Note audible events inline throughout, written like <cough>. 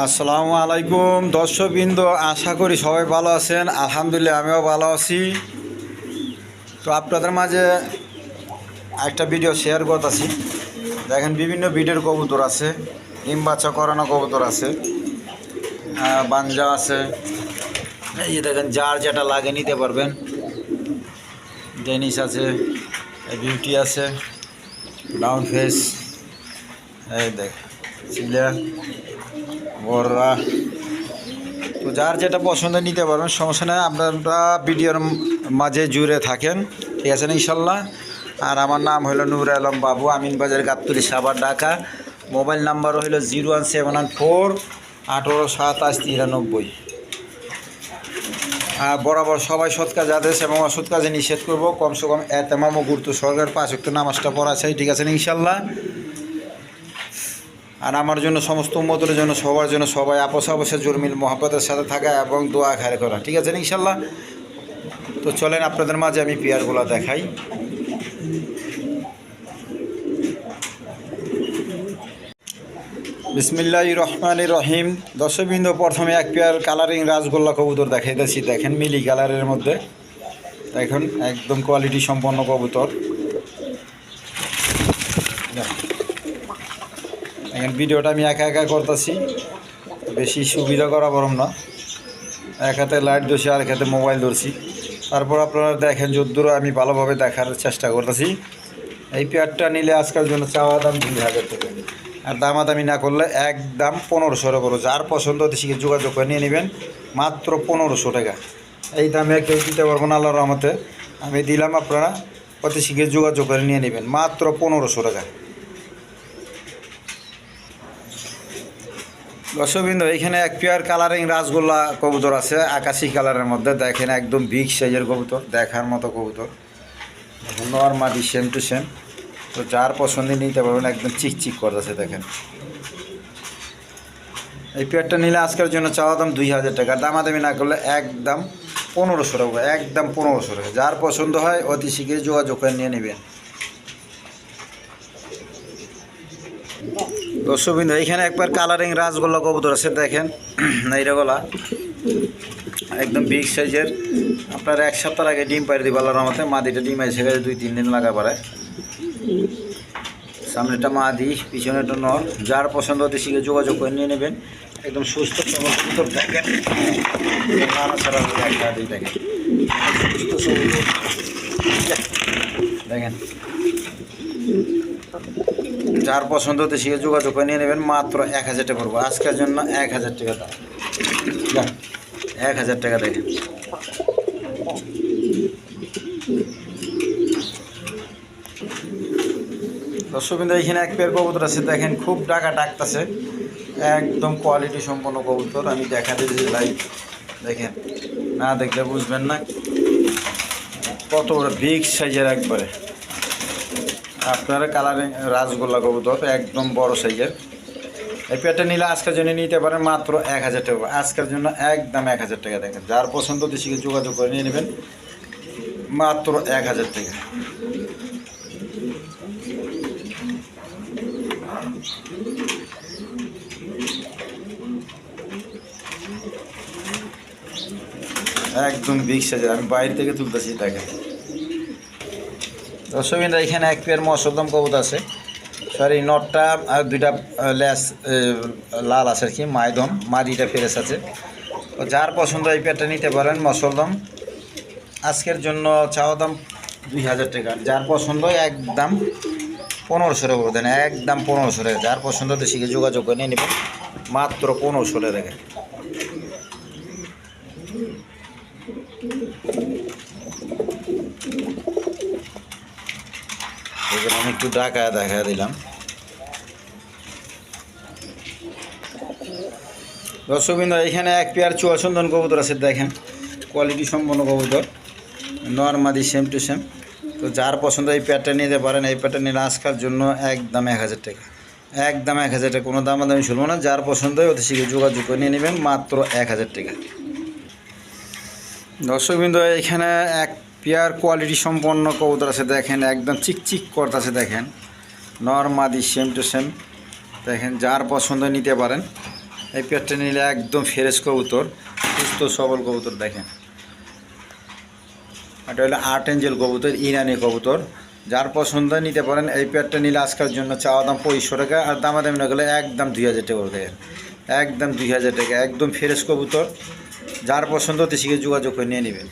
আসসালামু আলাইকুম। দর্শকবৃন্দ, আশা করি সবাই ভালো আছেন। আলহামদুলিল্লাহ, আমিও ভালো আছি। তো আপনাদের মাঝে একটা ভিডিও শেয়ার করতেছি। দেখেন, বিভিন্ন ভিডিওর কবুতর আছে। ডিম বাচ্চা করানো কবুতর আছে। বাঞ্জা আছে। এই দেখেন, যার যেটা লাগে নিতে পারবেন। ডেনিস আছে বিউটি আছে ডাউন ফেস। এই দেখ চিলা বড়রা। তো যার যেটা পছন্দ নিতে পারবেন, সমস্যা নেই, আপনারা ভিডিওর মাঝে জুড়ে থাকেন। ঠিক আছে না, ইনশাল্লাহ? আর আমার নাম হলো নূর আলম বাবু, আমিন বাজার, গাবতলি সাবার ঢাকা। মোবাইল নাম্বার হলো zero one seven one four আঠেরো সাতাশ তিরানব্বই। আর বরাবর সবাই সৎ কাজে, আদেশ এবং অসৎ কাজে নিষেধ করব। কমসে কম এতেমাম গুরুত্ব সরকার পাঁচ একটু নামাজটা পড়া চাই, ঠিক আছে ইনশাল্লাহ? আর আমার জন্য সমস্ত উম্মতের জন্য, সবার জন্য সবাই আপস আপসে জুরমিল মহাব্বতের সাথে থাকা এবং দোয়া খায় করা। ঠিক আছে ইনশাল্লাহ? তো চলেন আপনাদের মাঝে আমি পেয়ারগুলো দেখাই। বিসমিল্লাহ রহমান রহিম। দর্শকবৃন্দ, প্রথমে এক পেয়ার কালারিং রাসগোল্লা কবুতর দেখাইতেছি। দেখেন মিলি কালারের মধ্যে। দেখুন, একদম কোয়ালিটি সম্পন্ন কবুতর। এখন ভিডিওটা আমি একা একা করতেছি। বেশি সুবিধা করা বরং না। এক হাতে লাইট ধরছি আর এক হাতে মোবাইল ধরছি। তারপর আপনারা দেখেন যদ্দূর আমি ভালোভাবে দেখার চেষ্টা করতেছি। এই পেয়ারটা নিলে আজকাল জন্য চাওয়া দাম দুই হাজার টাকা। আর দামাদামি না করলে একদম পনেরোশো টাকা করো যার পছন্দ শিখে যোগাযোগ করে নিয়ে নেবেন, মাত্র পনেরোশো টাকা। এই দামে কেউ দিতে পারব না আল্লাহর রহমতে। আমি দিলাম আপনারা, অতি শীঘ্র যোগাযোগ করে নিয়ে নেবেন, মাত্র পনেরোশো টাকা। দর্শকবৃন্দ, এখানে এক পেয়ার কালারিং রাসগোল্লা কবুতর আছে, আকাশি কালারের মধ্যে। দেখেন একদম বিগ সাইজের কবুতর, দেখার মতো কবুতর। নর মাটি সেম টু সেম তো যার পছন্দে নিতে পারবেন, একদম চিকচিক করতেছে দেখেন। এই পেয়ারটা নিলে আজকের জন্য চাওয়া দাম দুই হাজার টাকা। দামাদামি না করলে একদম পনেরোশো টাকা, একদম পনেরোশো টাকা। যার পছন্দ হয়, অতি শীঘ্রই যোগাযোগ করে নিয়ে নেবেন। দর্শকবৃন্দ এইখানে একবার কালারিং রাসগোল্লা কবুতর আছে, দেখেন। <clears throat> এইরগোলা একদম বিগ সাইজের আপনার এক সপ্তাহ আগে ডিম পাড়ি দিব আল্লাহর রহমতে। মাদিটা ডিম আছে সেখানে দুই, তিন দিন লাগা পারে। সামনেটা মাদি পিছনেটা নর। যার পছন্দ শিখে যোগাযোগ করে নিয়ে নেবেন। একদম সুস্থ সবল কবুতর, দেখেন। দেখেন। যার পছন্দ হতে সে যোগাযোগ করে নিয়ে নেবেন, মাত্র এক হাজার টাকা পড়ব। আজকের জন্য এক হাজার টাকা দাম। এক হাজার টাকা দেখেন। দর্শকবিন্দু, এখানে এক পেয়ার কবুতর আছে। দেখেন, খুব টাকা ডাকতেছে। একদম কোয়ালিটি সম্পন্ন কবুতর। আমি দেখাতে দিই লাইভ দেখেন। না দেখলে বুঝবেন না। কত বড় বিগ সাইজের একবারে। আপনারা কালারিং রাসগোল্লা কবুতর একদম বড় সাইজের এই পেয়ারটা নিলে আজকের জন্য নিতে পারেন মাত্র এক হাজার টাকা। আজকের জন্য একদম এক হাজার টাকা দেখেন। যার পছন্দ দেশিকে যোগাযোগ করে নিয়ে নেবেন, মাত্র এক হাজার টাকা। একদম বিগ সাইজের আমি বাইরে থেকে তুলতেছি, দেখেন। দর্শকবিন্দু এখানে এক পেয়ার মসলদম কবুত আছে। সরি নটটা আর দুইটা ল্যাস লাল আছে আর কি, মাইদম মাদিটা ফেরেস আছে। তো যার পছন্দ এই পেয়ারটা নিতে পারেন মসলদম আজকের জন্য চাওয়া দাম দুই হাজার টাকা। যার পছন্দ একদম পনেরোশো করে দেন, একদম পনেরোশো টাকা। যার পছন্দ তো শিখে যোগাযোগ করে নিয়ে নেবেন। মাত্র পনেরোশো টাকা এখানে আমি একটু ডাকা দেখা দিলাম। দর্শকবৃন্দ এখানে এক পেয়ার চুয়া চুয়াচন্দন কবুতর আছে, দেখেন। কোয়ালিটি সম্পন্ন কবুতর, নর্মাদি সেম টু সেম তো যার পছন্দ এই পেয়ারটা নিতে পারেন, এই পেয়ারটা নিলে আজকাল জন্য একদম এক হাজার টাকা। একদম এক হাজার টাকা, কোনো দামাদামি শুনব না। যার পছন্দ হয় ওদের শিখে যোগাযোগ করে নিয়ে নেবেন, মাত্র এক হাজার টাকা। দর্শকবৃন্দ এখানে এক পেয়ার কোয়ালিটি সম্পন্ন কবুতর আছে, দেখেন, একদম চিকচিক করতেছে, দেখেন। নর্মাদি সেম টু সেম দেখেন, যার পছন্দ নিতে পারেন। এই পেয়ারটা নিলে একদম ফ্রেশ কবুতর, সুস্থ, সবল কবুতর, দেখেন। এটা হলো আর্ট এঞ্জেল কবুতর, ইরানি কবুতর। যার পছন্দ নিতে পারেন, এই পেয়ারটা নিলে আজকের জন্য চাওয়া দাম পঁয়ষট্টি টাকা, আর দামাদামি না গেলে একদম দুই হাজার টাকা করে দেখেন একদম দুই হাজার টাকা, একদম ফ্রেশ কবুতর। যার পছন্দ দেশিকে যোগাযোগ করে নিয়ে নেবেন।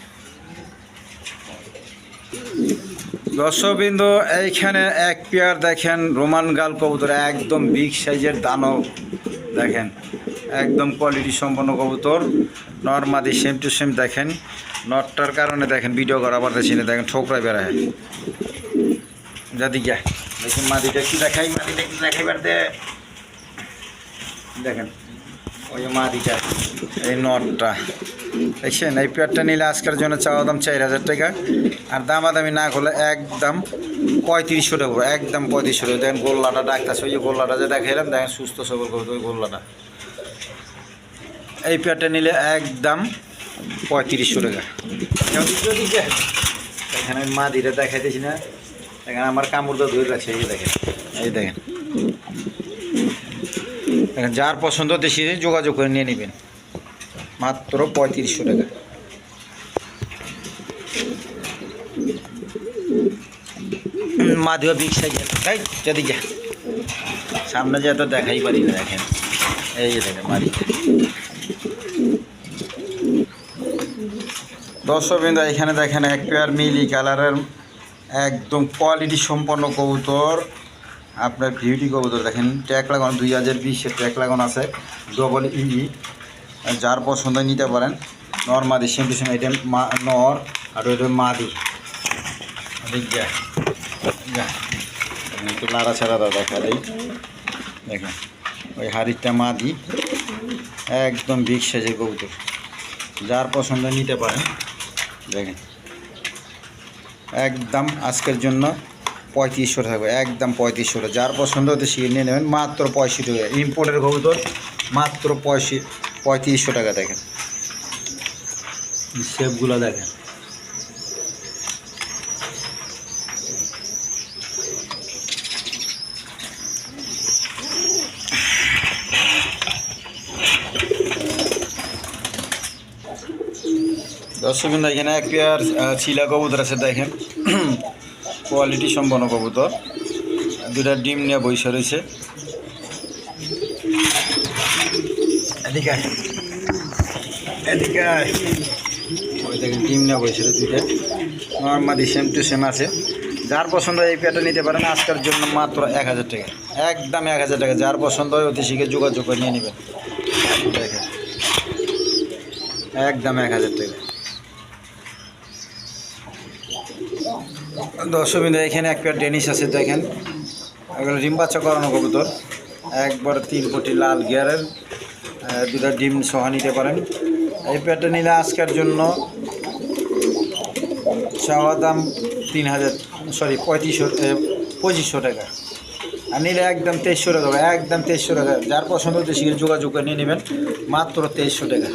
দর্শকবৃন্দ, এইখানে এক পেয়ার দেখেন, রোমান গাল কবুতর, একদম বিগ সাইজের দানব দেখেন, একদম কোয়ালিটি সম্পন্ন কবুতর নর্মাদি সেম টু সেম দেখেন নটটার কারণে দেখেন ভিডিও করা পারতেছি না দেখেন, ঠোকরায় বেড়ায়। যাদি গা দেখেন মাদিটা একটু দেখাই, মাদিটা একটু দেখাইবার দে। দেখেন, ওই মাদিটা, এই নটটা দেখছেন এই পেয়ারটা নিলে আজকের জন্য চাওয়া দাম চার হাজার টাকা। আর দামাদামি না করলে একদম পঁয়ত্রিশশো টাকা একদম পঁয়ত্রিশশো টাকা দেখেন গোল্লাটা ডাকতেছে, ওই যে গোল্লাটা যে দেখাইলাম দেখেন সুস্থ সবল করবে ওই গোল্লাটা। এই পেয়ারটা নিলে একদম পঁয়ত্রিশশো টাকা। দেখেন আমি মা ধীরে দেখাইতেছি না দেখেন আমার কামড়টা ধরে রাখছে এই দেখেন এই দেখেন। দেখেন যার পছন্দ দেশি, যোগাযোগ করে নিয়ে নেবেন। মাত্র পঁয়ত্রিশশো টাকা। মাধুয়া বিগ সাইজের এই যদি যা। সামনে যে তো দেখাই পারি না, দেখেন। এই যে দেখেন, মারি। দর্শকবৃন্দ, এখানে দেখেন এক পেয়ার মিলি কালারের একদম কোয়ালিটি সম্পন্ন কবুতর। আপনার বিউটি কবুতর, দেখেন। ট্যাগ লাগানো দুই হাজার বিশের ট্যাগ লাগানো আছে ডবল ই যার পছন্দ নিতে পারেন, নর, মাদি, সেম টু সেম এটা নর, আর ওইটা মাদি। একটু লাড়া ছাড়া দেখা দেয় দেখেন, ওই হাড়িটা মাদি, একদম বিগ সাইজের কবুতর। যার পছন্দ নিতে পারেন, দেখেন। একদম আজকের জন্য পঁয়ত্রিশশো থাকবে একদম পঁয়ত্রিশশো যার পছন্দ হতে শিখে নিয়ে নেবেন মাত্র পঁয়ষট্টি টাকা ইম্পোর্টের কবুতর মাত্র পঁয়ষট্টি পঁয়ত্রিশশো টাকা দেখেন। শেপগুলো দেখেন। দর্শক এখানে এক পেয়ার চিলা কবুতর আছে দেখেন। <clears throat> কোয়ালিটি সম্পন্ন কবুতর। দুটা ডিম নিয়ে বৈশা রয়েছে। এদিকে এদিকে ওই ডিম বৈশা রয়েছে দুইটা। নর্মালি সেম টু সেম আছে। যার পছন্দ এই পেয়ারটা নিতে পারেন আজকের জন্য মাত্র এক হাজার টাকা। একদম এক হাজার টাকা। যার পছন্দ হয় অতি শিখে যোগাযোগ করে নিয়ে নেবেন। একদম এক হাজার টাকা। দর্শকবিন্দু, এখানে এক পেয়ার ডেনিস আছে, দেখেন। এগুলো ডিম করানো কবুতর। একবার তিন কোটি লাল গিয়ারের দুটা ডিম সহ নিতে পারেন। এই পেয়ারটা নিলে আজকের জন্য চাওয়া দাম তিন হাজার সরি পঁয়ত্রিশশো পঁচিশশো টাকা। আর নিলে একদম তেইশশো টাকা, একদম তেইশশো টাকা। যার পছন্দ হচ্ছে সেখানে যোগাযোগ করে নিয়ে নেবেন, মাত্র তেইশশো টাকা।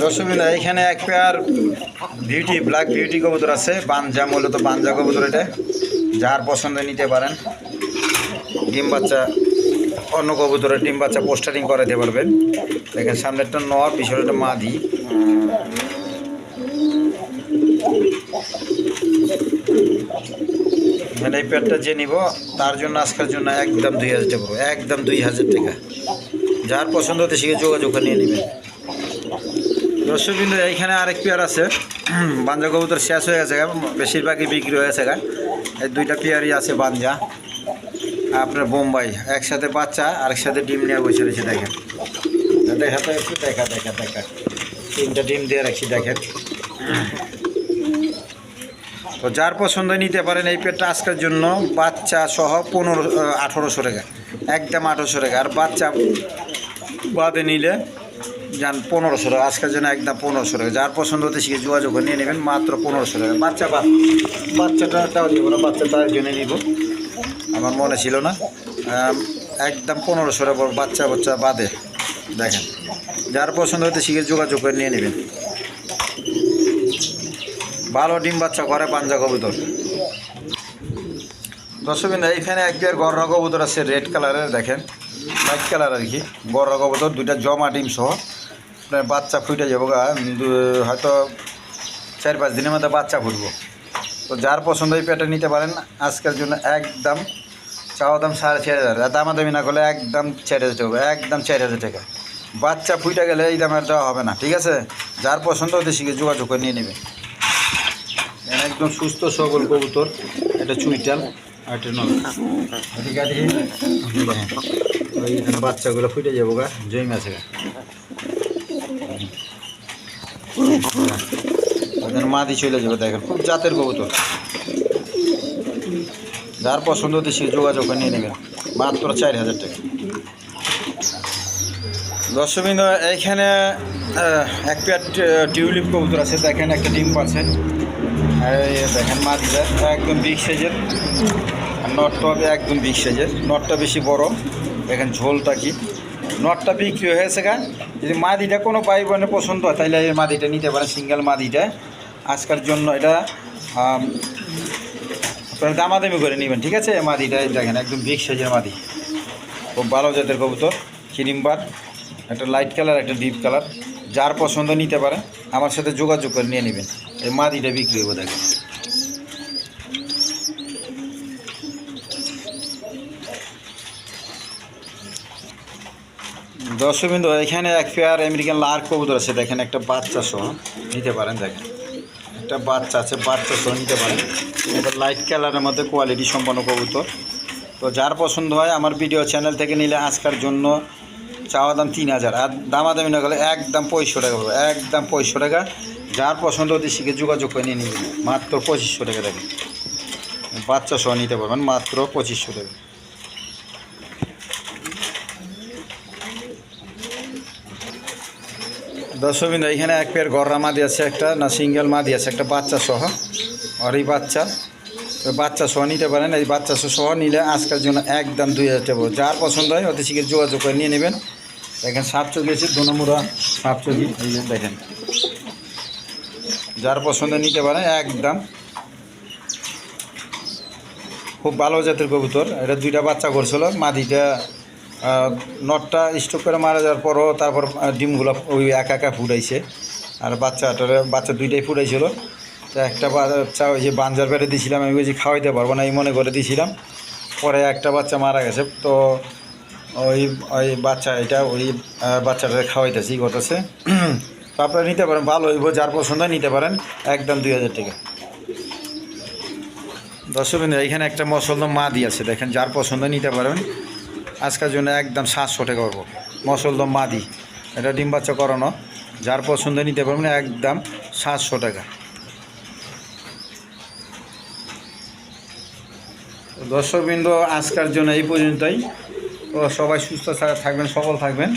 দর্শকবিন্দু এখানে এক পেয়ার বিউটি ব্ল্যাক বিউটি কবুতর আছে। বানজা মূলত বানজা কবুতর এটা। যার পছন্দ নিতে পারেন। ডিম বাচ্চা, অন্য কবুতরের ডিম বাচ্চা পোস্টারিং করাতে পারবেন। দেখেন সামনে একটা নর পিছনে একটা মাদি। মানে এই পেয়ারটা যে নিব, তার জন্য আজকের জন্য একদম দুই হাজার টাকা একদম দুই হাজার টাকা। যার পছন্দ হতে শিখে যোগাযোগ নিয়ে নেবেন। দর্শকবিন্দু এইখানে আরেক পেয়ার আছে। <clears throat> বাঞ্জা কবুতর শেষ হয়ে গেছে বেশিরভাগই বিক্রি হয়ে গেছে গা। এই দুইটা পেয়ারই আছে বাঞ্জা। আপনার বোম্বাই, একসাথে বাচ্চা, আরেকসাথে ডিম নিয়ে বসে রয়েছে, দেখেন। দেখা তো একটু, দেখা দেখা দেখা। তিনটা ডিম দিয়ে রাখছি, দেখেন। তো যার পছন্দ নিতে পারেন এই পেটটা আজকের জন্য, বাচ্চা সহ পনেরো আঠেরোশো টাকা। একদম আঠেরোশো টাকা। আর বাচ্চা বাদে নিলে যান পনেরোশো টাকা, আজকের জন্য একদম পনেরোশো টাকা। যার পছন্দ হতে শিখে যোগাযোগ নিয়ে নেবেন মাত্র পনেরোশো টাকা। বাচ্চা বাচ্চাটা তাও নিব না, বাচ্চা তার জন্য নিব। আমার মনে ছিল না। একদম পনেরোশো টাকা বাচ্চা বাচ্চা বাদে। দেখেন, যার পছন্দ হতে শিখে যোগাযোগ করে নিয়ে নেবেন। ভালো ডিম বাচ্চা করে পাঞ্জা কবুতর। দর্শকবিন্দু এইখানে এক পেয়ার কবুতর আছে, রেড কালারের, দেখেন। লাইট কালার আর কি। গররা কবুতর দুইটা জমা ডিম সহ। আপনার বাচ্চা ফুটে যাব হয়তো চার পাঁচ দিনের মধ্যে বাচ্চা ফুটবো। তো যার পছন্দ এই পেটা নিতে পারেন। আজকের জন্য একদম চাওয়া দাম সাড়ে চার হাজার। দামাদামি না করলে একদম চার হাজার টাকা। একদম চার হাজার টাকা। বাচ্চা ফুটে গেলে এই দামের দেওয়া হবে না। ঠিক আছে? যার পছন্দ ওদের শিখে যোগাযোগ করে নিয়ে নেবে। একদম সুস্থ, সবল কবুতর। এটা চুইটাল। আর এটা নল ঠিক আছে ওই বাচ্চাগুলো ফুটে যাব গা জমি আছে গা। ওখানে মাদি চলে যাবে দেখেন খুব জাতের কবুতর। যার পছন্দ হতে সে যোগাযোগ করে নিয়ে নেবেন মাত্র চার হাজার টাকা। দর্শকবৃন্দ এইখানে এক পেয়ার টিউলিপ কবুতর আছে দেখেন একটা ডিম পাচ্ছে দেখেন মাদিটা একদম বিগ সাইজের। নটটা হবে একদম বিগ সাইজের। নটটা বেশি বড়। দেখেন ঝোলটা কি। নটটা বিক্রি হয়েছে গা। যদি মাদিটা কোনো পাই বোনের পছন্দ হয় তাহলে এই মাদিটা নিতে পারেন, সিঙ্গেল মাদিটা। আজকের জন্য এটা আপনারা দামাদামি করে নেবেন, ঠিক আছে? মাদিটা দেখেন, একদম বিগ সাইজের মাদি। খুব ভালো জাতের কবুতর কিরিমবার একটা লাইট কালার একটা ডিপ কালার যার পছন্দ নিতে পারেন আমার সাথে যোগাযোগ করে নিয়ে নেবেন। এই মাদিটা বিক্রি হব, দেখেন। দর্শকবিন্দু এখানে এক পেয়ার আমেরিকান লার কবুতর আছে। দেখেন, একটা বাচ্চা সহ। নিতে পারেন, দেখেন। একটা বাচ্চা আছে, বাচ্চা সহ নিতে পারেন। এটা লাইট কালারের মধ্যে কোয়ালিটি সম্পন্ন কবুতর। তো যার পছন্দ হয়, আমার ভিডিও চ্যানেল থেকে নিলে আজকার জন্য চাওয়া দাম তিন হাজার। আর দামাদামি না গেলে একদম পঁয়ষট্টি টাকা পড়বে। একদম পঁয়ষট্টি টাকা। যার পছন্দ হতে শিখে যোগাযোগ করে নিয়ে নেবেন মাত্র পঁচিশশো টাকা দেখেন বাচ্চা সহ নিতে পারবেন, মাত্র পঁচিশশো টাকা। দর্শকবিন্দু, এখানে এক পেয়ার গররা মাদি আছে একটা, না সিঙ্গেল মাদি আছে একটা, বাচ্চা সহ। আর এই বাচ্চা বাচ্চা সহ নিতে পারেন। এই বাচ্চা সহ নিলে আজকের জন্য একদম দুই হাজার টাকা যার পছন্দ হয় অতি শীঘ্র যোগাযোগ করে নিয়ে নেবেন। দেখেন, সাপ চকি আছে দোনমুড়া সাপ চকি এই যে দেখেন। যার পছন্দ নিতে পারেন একদম। খুব ভালো জাতের কবুতর। এটা দুইটা বাচ্চা করছিল। মাদিটা নটটা স্টক করে মারা যাওয়ার পরও তারপর ডিমগুলো ওই একা একা ফুটাইছে। আর বাচ্চাটার, বাচ্চা দুইটাই ফুটাইছিল। তো একটা বাচ্চা ওই যে বাঞ্জার পেটে দিয়েছিলাম আমি বুঝি খাওয়াইতে পারব না, এই মনে করে দিয়েছিলাম পরে একটা বাচ্চা মারা গেছে। তো ওই ওই বাচ্চা এটা ওই আহ, বাচ্চাটা খাওয়াইতেছি করতেছে তো আপনারা নিতে পারেন ভালো হইব যার পছন্দ নিতে পারেন একদম দুই হাজার টাকা। দর্শকবিন্দু এখানে একটা মসলদম মাদি আছে দেখেন যার পছন্দ নিতে পারবেন আজকের জন্য একদম সাতশো টাকা করব। মসলদম মাদি এটা ডিম বাচ্চা করানো। যার পছন্দ নিতে পারবেন একদম সাতশো টাকা। দর্শকবৃন্দ আজকের জন্য এই পর্যন্তই। সবাই সুস্থ থাকবেন, সবল থাকবেন।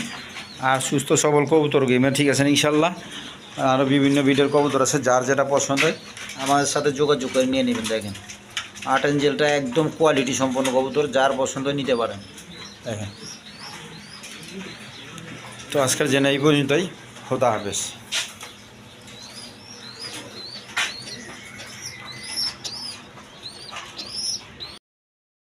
আর সুস্থ, সবল কবুতর গেমে ঠিক আছে, ইনশাল্লাহ। আরও বিভিন্ন ভিডিওর কবুতর আছে, যার যেটা পছন্দ হয় আমাদের সাথে যোগাযোগ করে নিয়ে নেবেন, দেখেন। আর্ট অ্যাঞ্জেলটা একদম কোয়ালিটি সম্পন্ন কবুতর, যার পছন্দ নিতে পারেন। দেখেন। তো আজকের জেনে এই পর্যন্তই। খোদা হাফেজ।